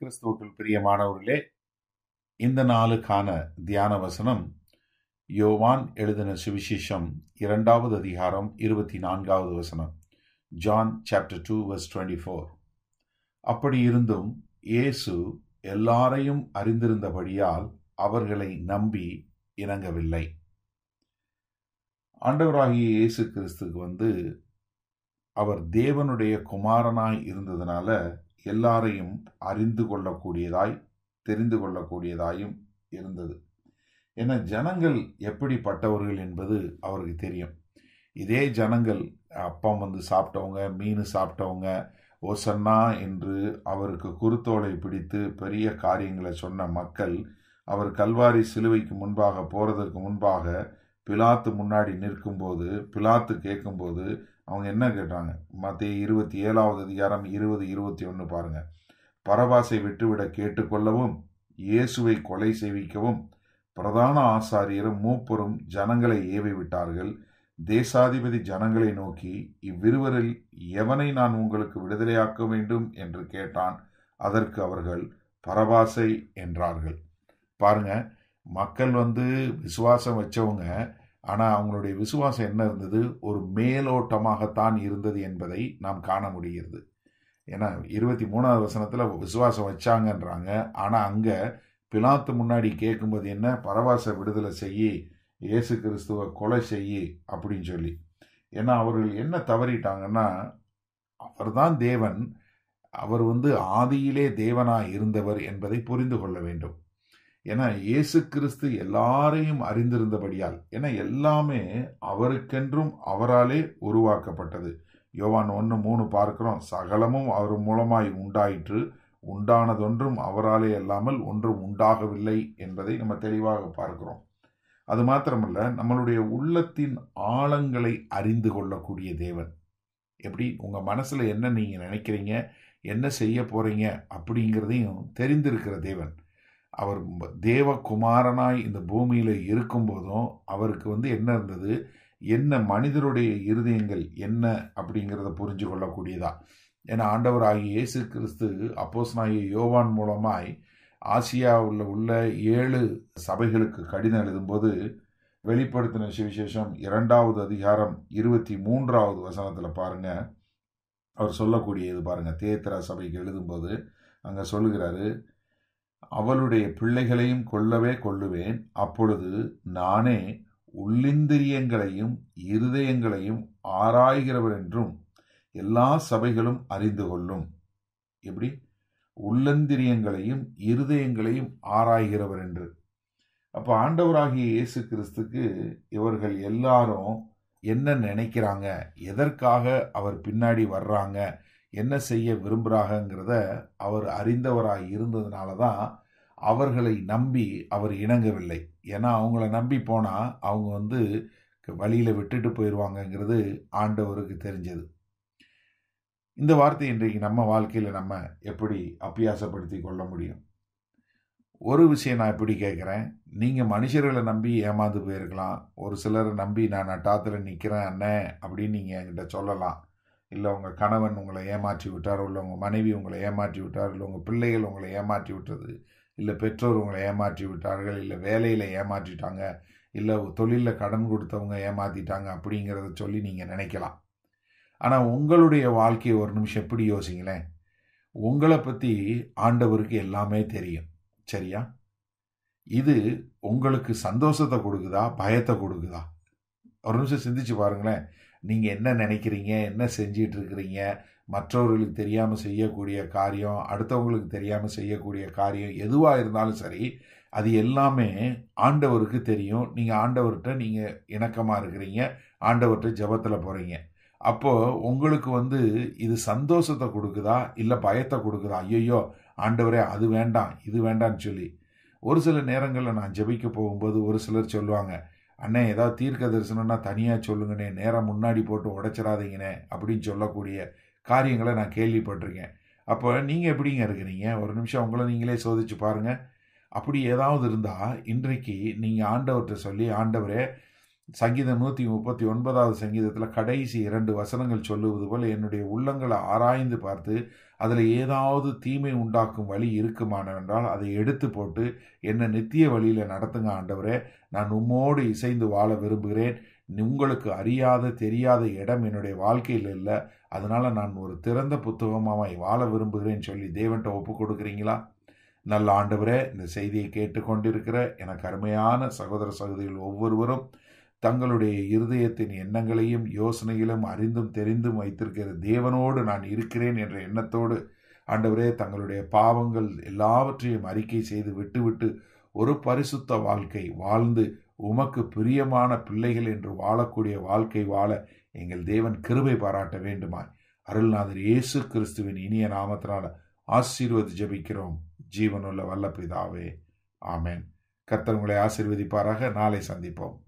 கிறிஸ்துவுக்குள் பிரியமானவர்களே இந்த நாளுக்கான தியான வசனம் யோவான் எழுதின சுவிசேஷம் இரண்டாவது அதிகாரம் இருபத்தி நான்காவது வசனம் John chapter two verse twenty four. அப்படி இருந்தும் இயேசு எல்லாரையும் அறிந்திருந்தபடியால் அவர்களை நம்பி இணங்கவில்லை. ஆண்டவராகிய இயேசு கிறிஸ்துக்கு வந்து அவர் தேவனுடைய குமாரனாய் இருந்ததுனால எல்லாரையும் அறிந்து கொள்ளக்கூடியதாய் தெரிந்து கொள்ளக்கூடியதாயும் இருந்தது. ஏன்னா ஜனங்கள் எப்படிப்பட்டவர்கள் என்பது அவருக்கு தெரியும். இதே ஜனங்கள் அப்பம் வந்து சாப்பிட்டவங்க மீன் சாப்பிட்டவங்க ஓசன்னா என்று அவருக்கு குருத்தோலை பிடித்து பெரிய காரியங்களை சொன்ன மக்கள் அவர் கல்வாரி சிலுவைக்கு முன்பாக போகிறதுக்கு முன்பாக பிலாத்து முன்னாடி நிற்கும்போது பிலாத்து கேட்கும்போது அவங்க என்ன கேட்டாங்க? மத்திய இருபத்தி ஏழாவது அதிகாரம் இருபது இருபத்தி ஒன்று பாருங்க. பரபாசை விட்டுவிட கேட்டுக்கொள்ளவும் இயேசுவை கொலை செய்விக்கவும் பிரதான ஆசாரியரும் மூப்பரும் ஜனங்களை ஏவி விட்டார்கள் தேசாதிபதி ஜனங்களை நோக்கி இவ்விருவரில் எவனை நான் உங்களுக்கு விடுதலையாக்க வேண்டும்? என்று கேட்டான். அதற்கு அவர்கள் பரபாசை என்றார்கள். பாருங்க மக்கள் வந்து விசுவாசம் வச்சவங்க ஆனால் அவங்களுடைய விசுவாசம் என்ன இருந்தது? ஒரு மேலோட்டமாகத்தான் இருந்தது என்பதை நாம் காண முடிகிறது. ஏன்னா இருபத்தி மூணாவது வசனத்தில் விசுவாசம் வச்சாங்கன்றாங்க. ஆனால் அங்கே பிலாத்து முன்னாடி கேட்கும்போது என்ன? பரவாச விடுதலை செய்யி இயேசு கிறிஸ்துவ கொலை செய்யி அப்படின்னு சொல்லி. ஏன்னா அவர்கள் என்ன தவறிட்டாங்கன்னா அவர்தான் தேவன். அவர் வந்து ஆதியிலே தேவனாக இருந்தவர் என்பதை புரிந்து கொள்ள வேண்டும். ஏன்னா இயேசு கிறிஸ்து எல்லாரையும் அறிந்திருந்தபடியால் ஏன்னா எல்லாமே அவருக்கென்றும் அவராலே உருவாக்கப்பட்டது. யோவான் ஒன்று மூணு பார்க்கிறோம். சகலமும் அவர் மூலமாய் உண்டாயிற்று. உண்டானதொன்றும் அவராலே அல்லாமல் ஒன்றும் உண்டாகவில்லை என்பதை நம்ம தெளிவாக பார்க்கிறோம். அது மாத்திரமல்ல நம்மளுடைய உள்ளத்தின் ஆழங்களை அறிந்து கொள்ளக்கூடிய தேவன். எப்படி? உங்கள் மனசில் என்ன நீங்கள் நினைக்கிறீங்க? என்ன செய்ய போகிறீங்க அப்படிங்கிறதையும் தெரிந்திருக்கிற தேவன். அவர் தேவகுமாரனாய் இந்த பூமியில் இருக்கும்போதும் அவருக்கு வந்து என்ன இருந்தது? என்ன மனிதருடைய இருதயங்கள் என்ன அப்படிங்கிறத புரிஞ்சு கொள்ளக்கூடியதா? ஏன்னா ஆண்டவர் ஆகிய இயேசு கிறிஸ்து அப்போஸ்னாகிய யோவான் மூலமாய் ஆசியாவில் உள்ள ஏழு சபைகளுக்கு கடிதம் எழுதும்போது வெளிப்படுத்தின சுவிசேஷம் இரண்டாவது அதிகாரம் இருபத்தி மூன்றாவது வசனத்தில் பாருங்க. அவர் சொல்லக்கூடியது பாருங்க. தேத்திரா சபைக்கு எழுதும்போது அங்கே சொல்லுகிறாரு அவளுடைய பிள்ளைகளையும் கொல்லவே கொள்ளுவேன். அப்பொழுது நானே உள்ளிந்திரியங்களையும் இருதயங்களையும் ஆராய்கிறவர் என்றும் எல்லா சபைகளும் அறிந்து கொள்ளும். எப்படி? உள்ளந்திரியங்களையும் இருதயங்களையும் ஆராய்கிறவர் என்று. அப்போ ஆண்டவராகிய இயேசு கிறிஸ்துக்கு இவர்கள் எல்லாரும் என்ன நினைக்கிறாங்க? எதற்காக அவர் பின்னாடி வர்றாங்க? என்ன செய்ய விரும்புகிறாங்கிறத அவர் அறிந்தவராக இருந்ததுனால தான் அவர்களை நம்பி அவர் இணங்கவில்லை. ஏன்னா அவங்கள நம்பி போனால் அவங்க வந்து வழியில் விட்டுட்டு போயிடுவாங்கங்கிறது ஆண்டவருக்கு தெரிஞ்சது. இந்த வார்த்தை இன்றைக்கு நம்ம வாழ்க்கையில் நம்ம எப்படி அப்பியாசப்படுத்தி கொள்ள முடியும்? ஒரு விஷயம் நான் இப்படி கேட்குறேன். நீங்கள் மனுஷர்களை நம்பி ஏமாந்து போயிருக்கலாம். ஒரு சிலரை நம்பி நான் நட்டாத்தில் நிற்கிறேன் அண்ணன் அப்படின்னு நீங்கள் என்கிட்ட சொல்லலாம். இல்லை உங்கள் கணவன் உங்களை ஏமாற்றி விட்டார் இல்லை உங்கள் மனைவி உங்களை ஏமாற்றி விட்டார் இல்லை உங்கள் பிள்ளைகள் உங்களை ஏமாற்றி விட்டது இல்லை பெற்றோர் உங்களை ஏமாற்றி விட்டார்கள் இல்லை வேலையில் ஏமாற்றிட்டாங்க இல்லை தொழிலில் கடன் கொடுத்தவங்க ஏமாற்றிட்டாங்க அப்படிங்கிறத சொல்லி நீங்கள் நினைக்கலாம். ஆனால் உங்களுடைய வாழ்க்கையை ஒரு நிமிஷம் எப்படி யோசிங்களேன்? உங்களை பற்றி ஆண்டவருக்கு எல்லாமே தெரியும். சரியா? இது உங்களுக்கு சந்தோஷத்தை கொடுக்குதா பயத்தை கொடுக்குதா? ஒரு நிமிஷம் சிந்திச்சு பாருங்களேன். நீங்கள் என்ன நினைக்கிறீங்க? என்ன செஞ்சிட்டு இருக்கிறீங்க மற்றவர்களுக்கு தெரியாமல் செய்யக்கூடிய காரியம் அடுத்தவங்களுக்கு தெரியாமல் செய்யக்கூடிய காரியம் எதுவாக இருந்தாலும் சரி அது எல்லாமே ஆண்டவருக்கு தெரியும். நீங்கள் ஆண்டவர்கிட்ட நீங்கள் இணக்கமாக இருக்கிறீங்க. ஆண்டவர்கிட்ட ஜபத்தில் போகிறீங்க அப்போது உங்களுக்கு வந்து இது சந்தோஷத்தை கொடுக்குதா? இல்லை பயத்தை கொடுக்குதா? ஐயோ ஆண்டவரே அது வேண்டாம் இது வேண்டாம்னு சொல்லி. ஒரு சில நேரங்களில் நான் ஜபிக்க போகும்போது ஒரு சிலர் சொல்லுவாங்க அண்ணே ஏதாவது தீர்க்க தரிசனம்னா தனியாக சொல்லுங்கண்ணே நேராக முன்னாடி போட்டு உடைச்சிடாதீங்கண்ணே அப்படின்னு சொல்லக்கூடிய காரியங்களை நான் கேள்விப்பட்டிருக்கேன். அப்போ நீங்கள் எப்படிங்க இருக்கிறீங்க? ஒரு நிமிஷம் உங்களை நீங்களே சோதிச்சு பாருங்கள் அப்படி ஏதாவது இருந்தால் இன்றைக்கு நீங்கள் ஆண்டவர்கிட்ட சொல்லி ஆண்டவரே சங்கீதம் நூற்றி முப்பத்தி ஒன்பதாவது சங்கீதத்தில் கடைசி இரண்டு வசனங்கள் சொல்லுவது போல் என்னுடைய உள்ளங்களை ஆராய்ந்து பார்த்து அதில் ஏதாவது தீமை உண்டாக்கும் வழி இருக்குமானவென்றால் அதை எடுத்து போட்டு என்னை நித்திய வழியில் நடத்துங்க ஆண்டவரே. நான் உம்மோடு இசைந்து வாழ விரும்புகிறேன். உங்களுக்கு அறியாத தெரியாத இடம் என்னுடைய வாழ்க்கையில் இல்லை. அதனால் நான் ஒரு திறந்த புத்தகமாக வாழ விரும்புகிறேன்னு சொல்லி தேவன்கிட்ட ஒப்பு கொடுக்குறீங்களா? நல்ல ஆண்டவரே இந்த செய்தியை கேட்டுக்கொண்டிருக்கிற எனக்கு அருமையான சகோதர சகோதரிகள் ஒவ்வொருவரும் தங்களுடைய இருதயத்தின் எண்ணங்களையும் யோசனையிலும் அறிந்தும் தெரிந்தும் வைத்திருக்கிற தேவனோடு நான் இருக்கிறேன் என்ற எண்ணத்தோடு ஆண்டவரே தங்களுடைய பாவங்கள் எல்லாவற்றையும் அறிக்கை செய்து விட்டுவிட்டு ஒரு பரிசுத்த வாழ்க்கை வாழ்ந்து உமக்கு பிரியமான பிள்ளைகள் என்று வாழக்கூடிய வாழ்க்கை வாழ எங்கள் தேவன் கிருபை பாராட்ட வேண்டுமாய். அருள்நாதர் இயேசு கிறிஸ்துவின் இனிய நாமத்தினால ஆசீர்வதி ஜபிக்கிறோம். ஜீவனுள்ள வல்ல பிதாவே ஆமேன். கர்த்தர் உங்களை ஆசீர்வதிப்பாராக. நாளை சந்திப்போம்.